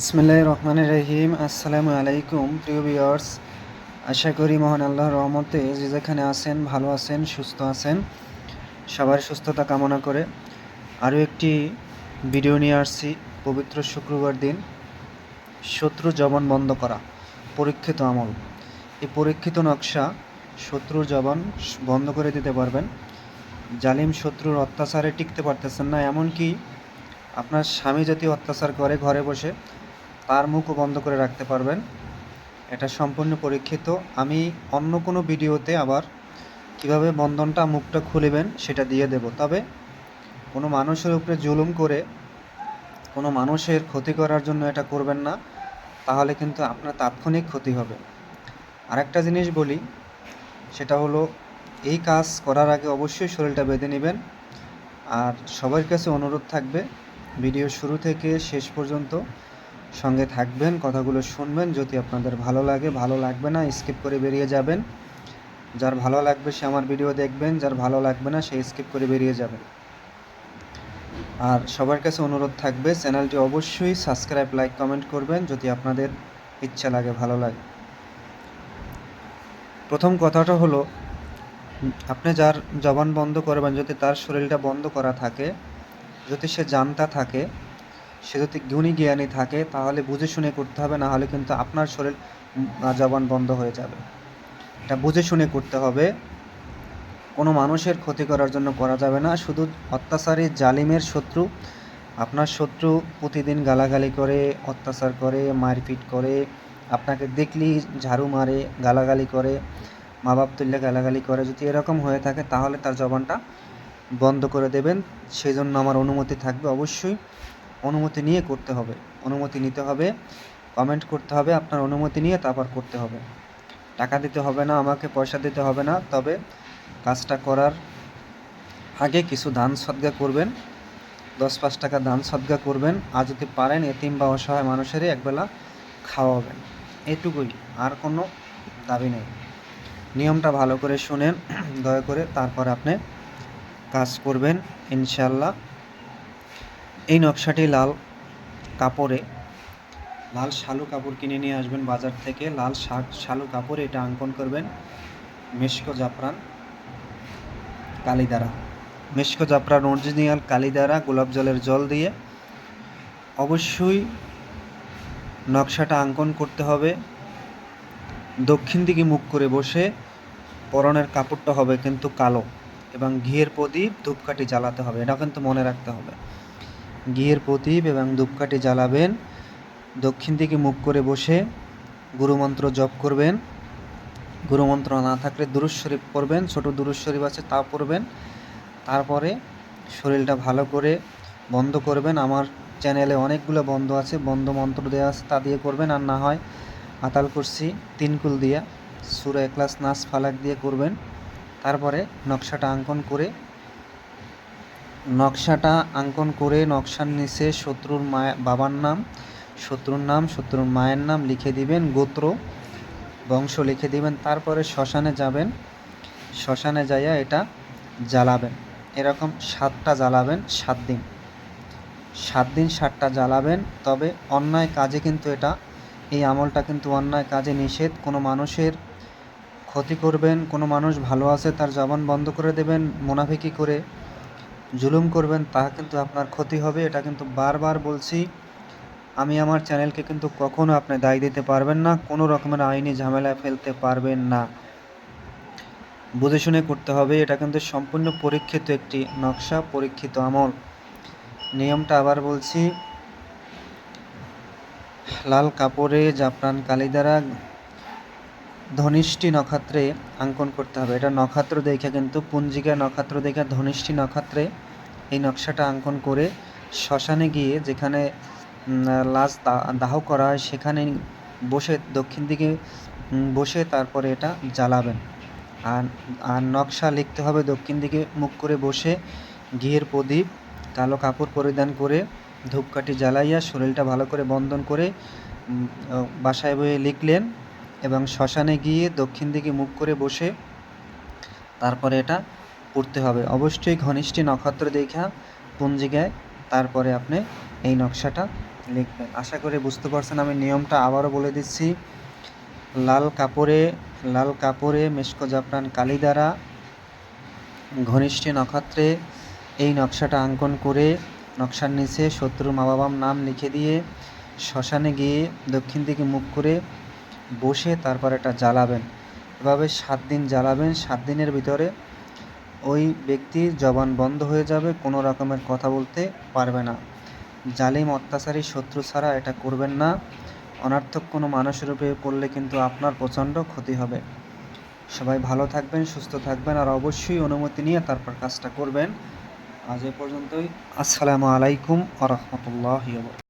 বিসমিল্লাহ রহমান রহিম। আসসালামু আলাইকুম, প্রিয় ভিউয়ার্স। আশা করি মহান আল্লাহর রহমতে যে যেখানে আছেন, ভালো আছেন, সুস্থ আছেন, সবার সুস্থতা কামনা করে আরও একটি ভিডিও নিয়ে আসছি, পবিত্র শুক্রবার দিন, শত্রু জবান বন্ধ করা, পরীক্ষিত আমল। এই পরীক্ষিত নকশা শত্রুর জবান বন্ধ করে দিতে পারবেন। জালিম শত্রুর অত্যাচারে টিকতে পারতেছেন না, এমনকি আপনার স্বামী যদি অত্যাচার করে ঘরে বসে তার মুখও বন্ধ করে রাখতে পারবেন। এটা সম্পূর্ণ পরীক্ষিত। আমি অন্য কোনো ভিডিওতে আবার কীভাবে বন্ধনটা মুখটা খুলিবেন সেটা দিয়ে দেব। তবে কোনো মানুষের উপরে জুলুম করে কোনো মানুষের ক্ষতি করার জন্য এটা করবেন না, তাহলে কিন্তু আপনার তাৎক্ষণিক ক্ষতি হবে। আরেকটা জিনিস বলি, সেটা হলো এই কাজ করার আগে অবশ্যই শরীরটা বেঁধে নেবেন। আর সবার কাছে অনুরোধ থাকবে, ভিডিও শুরু থেকে শেষ পর্যন্ত সঙ্গে থাকবেন, কথাগুলো শুনবেন। যদি আপনাদের ভালো লাগে, ভালো লাগবে না স্কিপ করে বেরিয়ে যাবেন। যার ভালো লাগবে সে আমার ভিডিও দেখবেন, যার ভালো লাগবে না সে স্কিপ করে বেরিয়ে যাবেন। আর সবার কাছে অনুরোধ থাকবে, চ্যানেলটি অবশ্যই সাবস্ক্রাইব লাইক কমেন্ট করবেন যদি আপনাদের ইচ্ছা লাগে, ভালো লাগে। প্রথম কথাটা হলো, আপনি যার জবান বন্ধ করবেন, যদি তার শরীরটা বন্ধ করা থাকে, যদি সে জানতা থাকে সে যদি গুণী জ্ঞানী থাকে, তাহলে বুঝে শুনে করতে হবে, না হলে কিন্তু আপনার শরীর জবান বন্ধ হয়ে যাবে। এটা বুঝে শুনে করতে হবে। কোনো মানুষের ক্ষতি করার জন্য করা যাবে না। শুধু অত্যাচারী জালিমের শত্রু, আপনার শত্রু প্রতিদিন গালাগালি করে, অত্যাচার করে, মারপিট করে, আপনাকে দেখলেই ঝাড়ু মারে, গালাগালি করে মা বাপ তুললে গালাগালি করে। যদি এরকম হয়ে থাকে, তাহলে তার জবানটা বন্ধ করে দেবেন। সেই জন্য আমার অনুমতি থাকবে অবশ্যই। অনুমতি নিয়ে করতে হবে। অনুমতি নিতে হবে কমেন্ট করতে হবে, আপনার অনুমতি নিয়ে তারপর করতে হবে। টাকা দিতে হবে না, আমাকে পয়সা দিতে হবে না, তবে কাজটা করার আগে কিছু দান সদ্গা করবেন। দশ পাঁচ টাকা দান সদ্গা করবেন, আর যদি পারেন এতিম বা অসহায় মানুষেরই একবেলা খাওয়াবেন। এটুকুই, আর কোনো দাবি নেই। নিয়মটা ভালো করে শুনেন, দয়া করে তারপর আপনি কাজ করবেন ইনশাল্লাহ এই নকশাটি লাল কাপড়ে, লাল শালু কাপড় কিনে নিয়ে আসবেন বাজার থেকে। লাল শাক শালু কাপড় এটা অঙ্কন করবেন মেশকো জাফরান কালি দ্বারা মেশকো জাফরান অরিজিনাল কালি দ্বারা গোলাপ জলের জল দিয়ে। অবশ্যই নকশাটা অঙ্কন করতে হবে। দক্ষিণ দিকে মুখ করে বসে পরনের কাপড়টা হবে কিন্তু কালো এবং ঘিয়ের প্রদীপ ধূপকাঠি জ্বালাতে হবে। এটা কিন্তু মনে রাখতে হবে। ঘিয়ের প্রদীপ এবং ধূপকাঠি জ্বালাবেন। দক্ষিণ দিকে মুখ করে বসে গুরুমন্ত্র জপ করবেন। গুরুমন্ত্র না থাকলে দুরুজ শরীফ পড়বেন, ছোটো দুরুজ শরীফ আছে তা পড়বেন। তারপরে শরীরটা ভালো করে বন্ধ করবেন। আমার চ্যানেলে অনেকগুলো বন্ধ আছে, বন্ধ মন্ত্র দেওয়া আছে, তা দিয়ে করবেন। আর না হয় আতাল কুরসি তিনকুল দিয়া, সুরা ক্লাস নাচ ফালাক দিয়ে করবেন। তারপরে নকশাটা অঙ্কন করে নকশাটা অঙ্কন করে নকশার নিচে শত্রুর মায়া, বাবার নাম, শত্রুর নাম, শত্রুর মায়ের নাম লিখে দিবেন গোত্র, বংশ লিখে দিবেন, তারপরে শ্মশানে যাবেন, শ্মশানে যাইয়া এটা জ্বালাবেন। এরকম সাতটা জ্বালাবেন সাত দিন। সাত দিন সাতটা জ্বালাবেন, তবে অন্যায় কাজে কিন্তু এটা, এই আমলটা কিন্তু অন্যায় কাজে নিষেধ। কোনো মানুষের ক্ষতি করবেন, কোনো মানুষ ভালো আছে, তার জবান বন্ধ করে দেবেন, মোনাফিকি করে জুলুম করবেন, তা কিন্তু আপনার ক্ষতি হবে। এটা কিন্তু বারবার বলছি। আমি আমার চ্যানেলকে কিন্তু কখনো আপনি দায় দিতে পারবেন না। কোনো রকমের আইনি ঝামেলায় ফেলতে পারবেন না। বুঝে শুনে করতে হবে। এটা কিন্তু সম্পূর্ণ পরীক্ষিত একটি নকশা, পরীক্ষিত আমল। নিয়মটা আবার বলছি, লাল কাপড়ে জাফরান কালি দ্বারা ধনিষ্ঠী নক্ষত্রে অঙ্কন করতে হবে। এটা নক্ষত্র দেখে কিন্তু পুঞ্জিকা নক্ষত্র দেখে ধনিষ্ঠী নক্ষত্রে এই নকশাটা অঙ্কন করে শ্মশানে গিয়ে যেখানে লাশ দাহ করা হয় সেখানে বসে দক্ষিণ দিকে বসে তারপরে এটা জ্বালাবেন। আর আর নকশা লিখতে হবে দক্ষিণ দিকে মুখ করে বসে ঘিয়ের প্রদীপ, কালো কাপড় পরিধান করে ধূপকাঠি জ্বালাইয়া শরীরটা ভালো করে বন্ধন করে বাসায় বয়ে লিখলেন। এবং শ্মশানে গিয়ে দক্ষিণ দিকে মুখ করে বসে তারপরে এটা পড়তে হবে। অবশ্যই ঘনিষ্ঠী নক্ষত্র দেখা, পঞ্জিকায় তারপরে আপনি এই নকশাটা লিখবেন। আশা করি বুঝতে পারছেন আমি নিয়মটা আবারও বলে দিচ্ছি। লাল কাপড়ে লাল কাপড়ে মেশকো জাফরান কালি দ্বারা ঘনিষ্ঠী নক্ষত্রে এই নকশাটা অঙ্কন করে নকশার নিচে শত্রু মা বাবার নাম লিখে দিয়ে শ্মশানে গিয়ে দক্ষিণ দিকে মুখ করে বসে তারপর এটা জ্বালাবেন। এভাবে সাত দিন জ্বালাবেন, সাত দিনের ভিতরে ওই ব্যক্তির জবান বন্ধ হয়ে যাবে, কোনো রকমের কথা বলতে পারবে না। জালিম অত্যাচারী শত্রু ছাড়া এটা করবেন না। অনার্থক কোনো মানুষের উপরে পড়লে কিন্তু আপনার প্রচণ্ড ক্ষতি হবে। সবাই ভালো থাকবেন, সুস্থ থাকবেন আর অবশ্যই অনুমতি নিয়ে তারপর কাজটা করবেন। আজ এ পর্যন্তই। আসসালামু আলাইকুম আ রহমতুল্লাহ